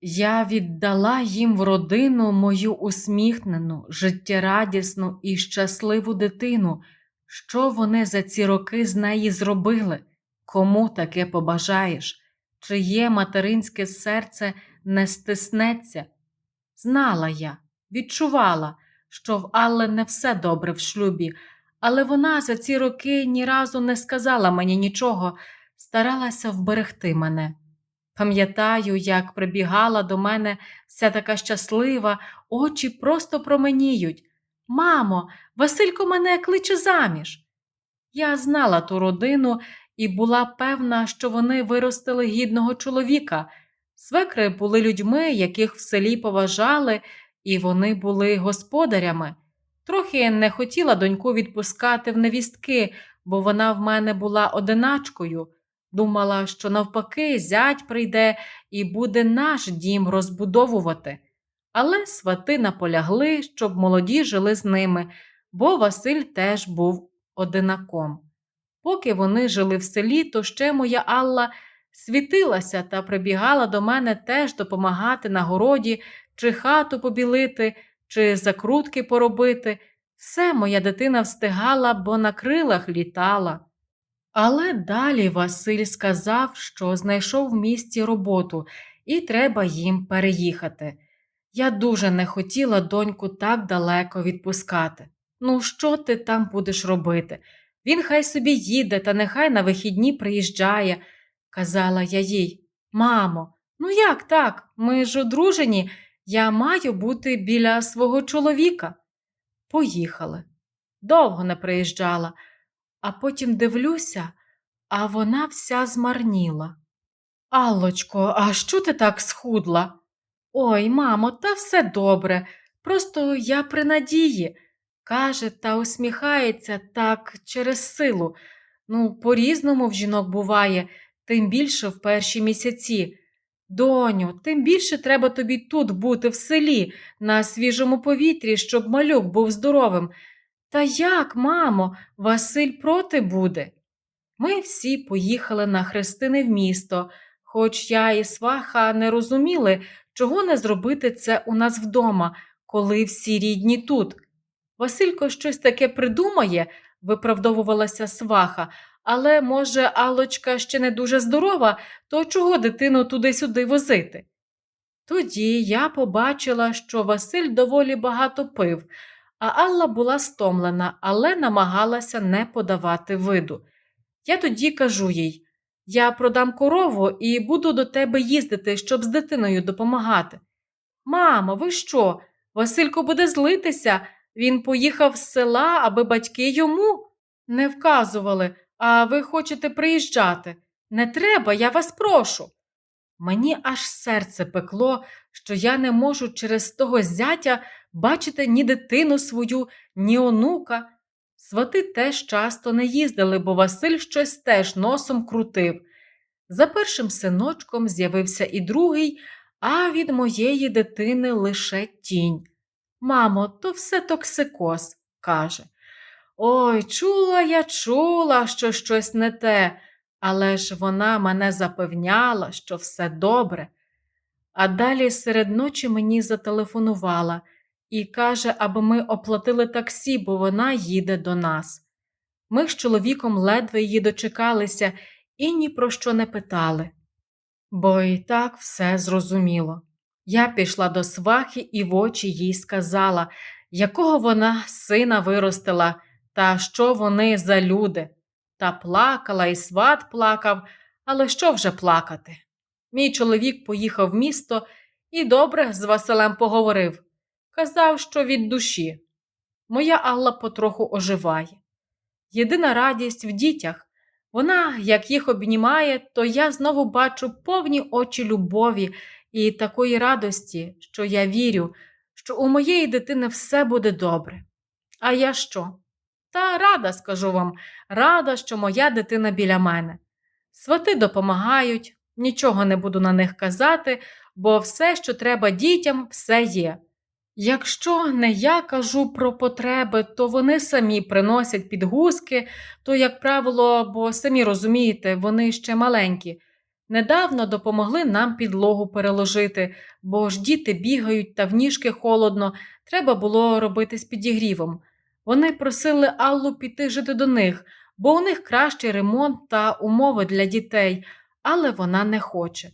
Я віддала їм в родину мою усміхнену, життєрадісну і щасливу дитину. Що вони за ці роки з неї зробили? Кому таке побажаєш? Чиє материнське серце не стиснеться? Знала я, відчувала, що в Алле не все добре в шлюбі, але вона за ці роки ні разу не сказала мені нічого, старалася вберегти мене. Пам'ятаю, як прибігала до мене вся така щаслива, очі просто променіють. Мамо, Василько мене кличе заміж. Я знала ту родину і була певна, що вони виростили гідного чоловіка. Свекри були людьми, яких в селі поважали, і вони були господарями. Трохи не хотіла доньку відпускати в невістки, бо вона в мене була одиначкою. Думала, що навпаки, зять прийде і буде наш дім розбудовувати. Але свати наполягли, щоб молоді жили з ними, бо Василь теж був одинаком. Поки вони жили в селі, то ще моя Алла світилася та прибігала до мене теж допомагати на городі, чи хату побілити, чи закрутки поробити. Все моя дитина встигала, бо на крилах літала. Але далі Василь сказав, що знайшов в місті роботу і треба їм переїхати. Я дуже не хотіла доньку так далеко відпускати. Ну, що ти там будеш робити? Він хай собі їде та нехай на вихідні приїжджає, казала я їй. Мамо, ну як так? Ми ж одружені, я маю бути біля свого чоловіка. Поїхали. Довго не приїжджала, а потім дивлюся, а вона вся змарніла. Аллочко, а що ти так схудла? Ой, мамо, та все добре. Просто я при надії, каже та усміхається так через силу. Ну, по-різному в жінок буває, тим більше в перші місяці. Доню, тим більше треба тобі тут бути в селі, на свіжому повітрі, щоб малюк був здоровим. Та як, мамо, Василь проти буде? Ми всі поїхали на хрестини в місто, хоч я і сваха не розуміли, чого не зробити це у нас вдома, коли всі рідні тут. Василько щось таке придумає, виправдовувалася сваха, але, може, Аллочка ще не дуже здорова, то чого дитину туди-сюди возити? Тоді я побачила, що Василь доволі багато пив, а Алла була стомлена, але намагалася не подавати виду. Я тоді кажу їй я продам корову і буду до тебе їздити, щоб з дитиною допомагати. Мамо, ви що? Василько буде злитися. Він поїхав з села, аби батьки йому не вказували, а ви хочете приїжджати. Не треба, я вас прошу. Мені аж серце пекло, що я не можу через того зятя бачити ні дитину свою, ні онука. Свати теж часто не їздили, бо Василь щось теж носом крутив. За першим синочком з'явився і другий, а від моєї дитини лише тінь. Мамо, то все токсикоз, каже. Ой, чула я, чула, що щось не те, але ж вона мене запевняла, що все добре. А далі серед ночі мені зателефонувала і каже, аби ми оплатили таксі, бо вона їде до нас. Ми з чоловіком ледве її дочекалися і ні про що не питали. Бо і так все зрозуміло. Я пішла до свахи і в очі їй сказала, якого вона сина виростила, та що вони за люди. Та плакала, і сват плакав, але що вже плакати? Мій чоловік поїхав в місто і добре з Василем поговорив. Казав, що від душі. Моя Алла потроху оживає. Єдина радість в дітях. Вона, як їх обнімає, то я знову бачу повні очі любові і такої радості, що я вірю, що у моєї дитини все буде добре. А я що? Та рада, скажу вам, рада, що моя дитина біля мене. Свати допомагають, нічого не буду на них казати, бо все, що треба дітям, все є. Якщо не я кажу про потреби, то вони самі приносять підгузки, то, як правило, бо самі розумієте, вони ще маленькі. Недавно допомогли нам підлогу переложити, бо ж діти бігають та в ніжки холодно, треба було робити з підігрівом. Вони просили Аллу піти жити до них, бо у них кращий ремонт та умови для дітей, але вона не хоче.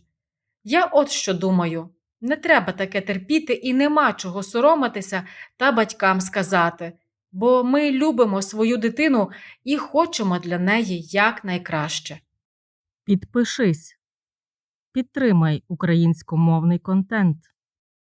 Я от що думаю: не треба таке терпіти і нема чого соромитися та батькам сказати, бо ми любимо свою дитину і хочемо для неї якнайкраще. Підпишись. Підтримай українськомовний контент.